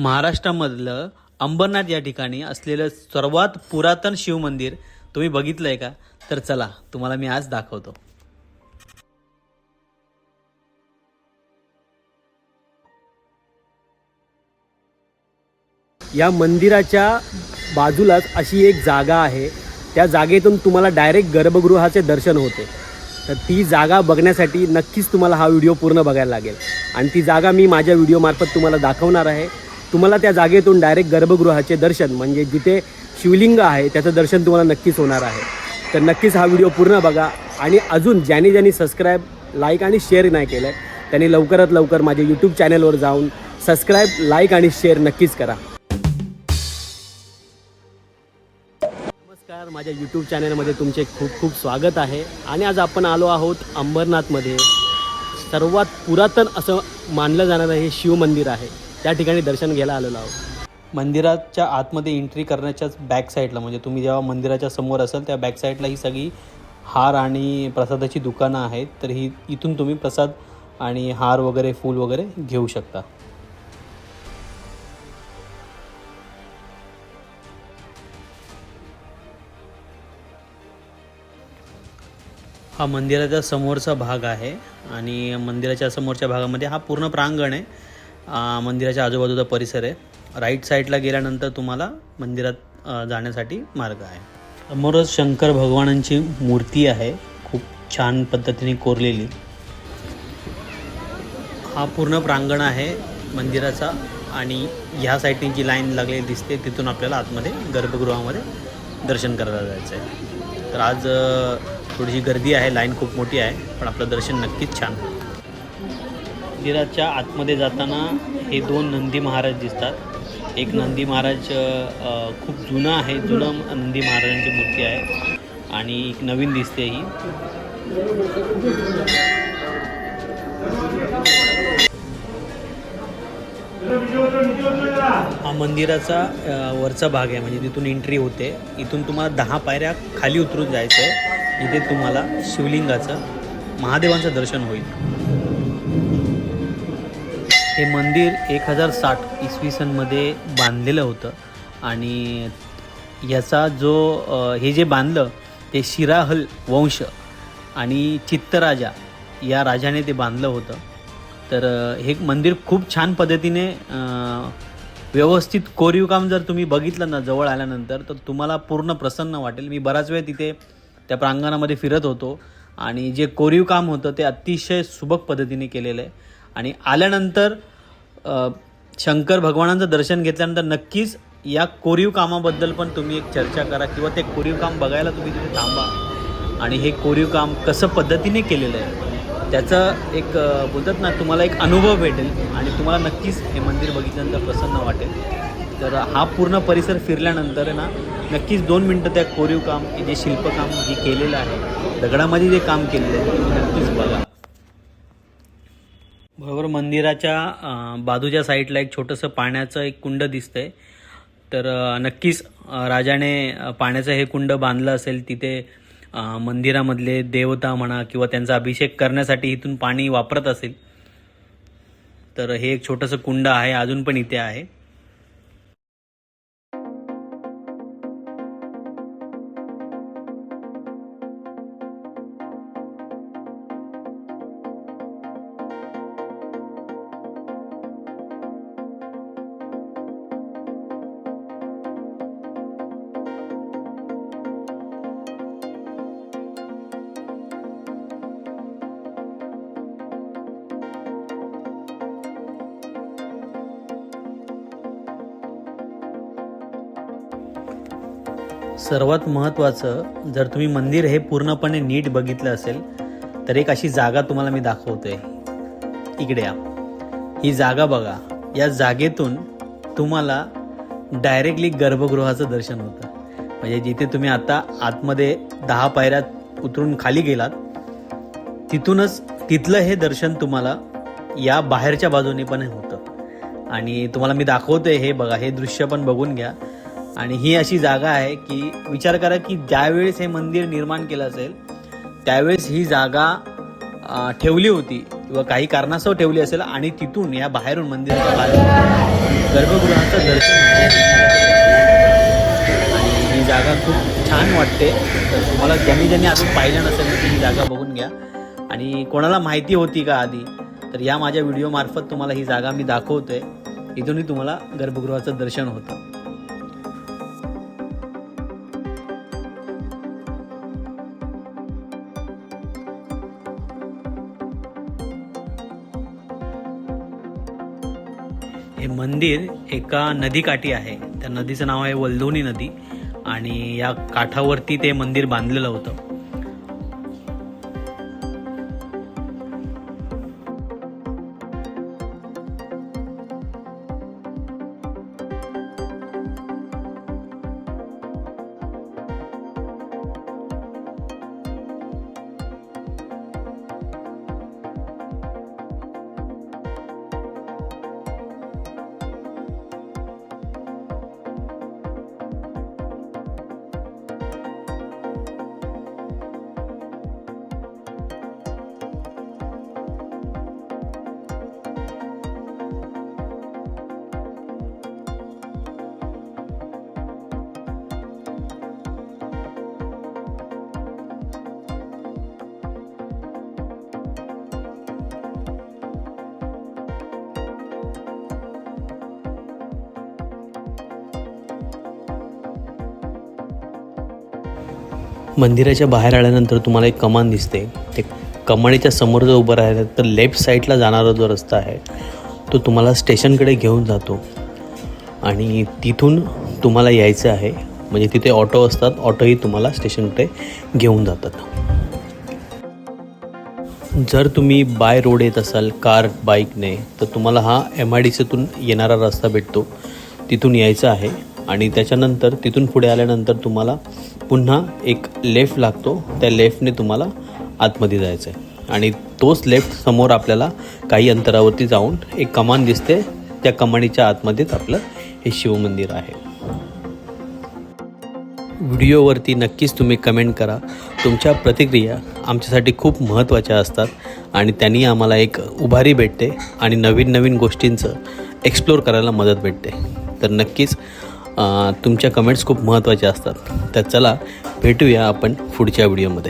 महाराष्ट्रामधलं अंबरनाथ या ठिकाणी असलेलं सर्वात पुरातन शिवमंदिर तुम्ही बघितलंय का? तर चला तुम्हाला मी आज दाखवतो. या मंदिराच्या बाजूलाच अशी एक जागा आहे. त्या जागेतून तुम्हाला डायरेक्ट गर्भगृहाचे दर्शन होते. तर ती जागा बघण्यासाठी नक्कीच तुम्हाला हा व्हिडिओ पूर्ण बघायला लागेल. आणि ती जागा मी माझ्या व्हिडिओमार्फत तुम्हाला दाखवणार आहे. तुम्हाला त्या जागेतून डायरेक्ट गर्भगृहाचे दर्शन म्हणजे जिथे शिवलिंग आहे त्याचं दर्शन तुम्हाला नक्कीच होणार आहे. तर नक्कीच हा व्हिडिओ पूर्ण बघा. आणि अजून ज्यांनी ज्यांनी सबस्क्राईब लाईक आणि शेअर नाही केलं आहे त्यांनी लवकरात लवकर माझ्या यूट्यूब चॅनलवर जाऊन सबस्क्राईब लाईक आणि शेअर नक्कीच करा. नमस्कार. माझ्या यूट्यूब चॅनलमध्ये तुमचे खूप खूप स्वागत आहे. आणि आज आपण आलो आहोत अंबरनाथमध्ये. सर्वात पुरातन असं मानलं जाणारं हे शिवमंदिर आहे. त्या ठिकाणी दर्शन घ्यायला आलेलो आहोत. मंदिराच्या आतमध्ये एंट्री करण्याच्याच बॅक साईडला म्हणजे तुम्ही जेव्हा मंदिराच्या समोर असाल त्या बॅक साईडला ही सगळी हार आणि प्रसादाची दुकानं आहेत तर ही इथून तुम्ही प्रसाद आणि हार वगैरे फूल वगैरे घेऊ शकता. हा मंदिराच्या समोरचा भाग आहे आणि मंदिराच्या समोरच्या भागामध्ये हा पूर्ण प्रांगण आहे. मंदिराच्या आजूबाजूचा परिसर आहे. राईट साईडला गेल्यानंतर तुम्हाला मंदिरात जाण्यासाठी मार्ग आहे. समोरच शंकर भगवानांची मूर्ती आहे. खूप छान पद्धतीने कोरलेली. हा पूर्ण प्रांगण आहे मंदिराचा आणि ह्या साईडने जी लाईन लागलेली दिसते तिथून आपल्याला आतमध्ये गर्भगृहामध्ये दर्शन करायला जायचं आहे तर आज थोडीशी गर्दी आहे. लाईन खूप मोठी आहे पण आपलं दर्शन नक्कीच छान होईल. मंदिराच्या आतमध्ये जाताना हे दोन नंदी महाराज दिसतात. एक नंदी महाराज खूप जुनं आहे जुनं नंदी महाराजांची मूर्ती आहे आणि एक नवीन दिसते ही. हा मंदिराचा वरचा भाग आहे म्हणजे तिथून एंट्री होते. इथून तुम्हाला दहा पायऱ्या खाली उतरून जायचं आहे इथे तुम्हाला शिवलिंगाचं महादेवांचं दर्शन होईल. हे मंदिर एक हजार साठ इसवी सनमध्ये बांधलेलं होतं. आणि याचा जो हे जे बांधलं ते शिराहल वंश आणि चित्तराजा या राजाने ते बांधलं होतं. तर हे मंदिर खूप छान पद्धतीने व्यवस्थित कोरीव काम जर तुम्ही बघितलं ना जवळ आल्यानंतर तर तुम्हाला पूर्ण प्रसन्न वाटेल. मी बराच वेळ तिथे त्या प्रांगणामध्ये फिरत होतो आणि जे कोरीवकाम होतं ते अतिशय सुबक पद्धतीने केलेलं आहे. आणि आल्यानंतर शंकर भगवानांचं दर्शन घेतल्यानंतर नक्कीच या कोरीव कामाबद्दल पण तुम्ही एक चर्चा करा किंवा ते कोरीव काम बघायला तुम्ही तिथे थांबा. आणि हे कोरीव काम कसं पद्धतीने केलेलं आहे त्याचा एक बोलतात ना तुम्हाला एक अनुभव भेटेल आणि तुम्हाला नक्कीच हे मंदिर बघितल्यानंतर प्रसन्न वाटेल. तर हा पूर्ण परिसर फिरल्यानंतर ना नक्कीच दोन मिनटं त्या कोरीव काम हे जे शिल्पकाम जे केलेलं आहे दगडामध्ये जे काम केलेलं आहे ते नक्कीच बघा. मंदिराच्या बाजूच्या साईडला एक छोटंसं पाण्याचं एक कुंड दिसतंय. तर नक्कीच राजाने पाण्याचं हे कुंड बांधलं असेल तिथे मंदिरामधले देवता म्हणा किंवा त्यांचा अभिषेक करण्यासाठी इथून पाणी वापरत असेल. तर हे एक छोटंसं कुंड आहे अजून पण इथे आहे. सर्वात महत्त्वाचं जर तुम्ही मंदिर हे पूर्णपणे नीट बघितलं असेल तर एक अशी जागा तुम्हाला मी दाखवतोय. इकडे या. ही जागा बघा. या जागेतून तुम्हाला डायरेक्टली गर्भगृहाचं दर्शन होतं. म्हणजे जिथे तुम्ही आता आतमध्ये दहा पायऱ्यात उतरून खाली गेलात तिथूनच तिथलं हे दर्शन तुम्हाला या बाहेरच्या बाजूने पण होतं. आणि तुम्हाला मी दाखवतोय हे बघा. हे दृश्य पण बघून घ्या. आणि ही अशी जागा आहे की विचार करा की ज्यावेळेस हे मंदिर निर्माण केलं असेल त्यावेळेस ही जागा ठेवली होती किंवा काही कारणास्तव ठेवली असेल आणि तिथून या बाहेरून मंदिराच्या बाहेर गर्भगृहाचं दर्शन आणि ही जागा खूप छान वाटते. तर तुम्हाला ज्यांनी ज्यांनी अजून पाहिलं नसेल तर ही जागा बघून घ्या. आणि कोणाला माहिती होती का आधी तर या माझ्या व्हिडिओमार्फत तुम्हाला ही जागा मी दाखवतोय. इथूनही तुम्हाला गर्भगृहाचं दर्शन होतं. हे मंदिर एका नदीकाठी आहे. त्या नदीचं नाव आहे वल्धोनी नदी आणि या काठावरती ते मंदिर बांधलेलं होतं. मंदिराच्या बाहेर आल्यानंतर तुम्हाला एक कमान दिसते. ते कमानीच्या समोर जर उभं राहिलं तर लेफ्ट साईडला जाणारा जो रस्ता आहे तो तुम्हाला स्टेशनकडे घेऊन जातो. आणि तिथून तुम्हाला यायचं आहे. म्हणजे तिथे ऑटो असतात ऑटोही तुम्हाला स्टेशनकडे घेऊन जातात. जर तुम्ही बाय रोड येत असाल कार बाईकने तर तुम्हाला हा एम आय डी सीतून येणारा रस्ता भेटतो. तिथून यायचं आहे. आणि त्याच्यानंतर तिथून पुढे आल्यानंतर तुम्हाला पुन्हा एक लेफ्ट लागतो. त्या लेफ्टने तुम्हाला आतमध्ये जायचं आहे आणि तोच लेफ्ट समोर आपल्याला काही अंतरावरती जाऊन एक कमान दिसते. त्या कमानीच्या आतमध्येच आपलं हे शिवमंदिर आहे. व्हिडिओवरती नक्कीच तुम्ही कमेंट करा. तुमच्या प्रतिक्रिया आमच्यासाठी खूप महत्त्वाच्या असतात आणि त्यांनी आम्हाला एक उभारी भेटते आणि नवीन नवीन गोष्टींचं एक्सप्लोर करायला मदत भेटते. तर नक्कीच तुमच्या कमेंट्स खूप महत्त्वाच्या असतात. तर चला भेटूया आपण पुढच्या व्हिडिओमध्ये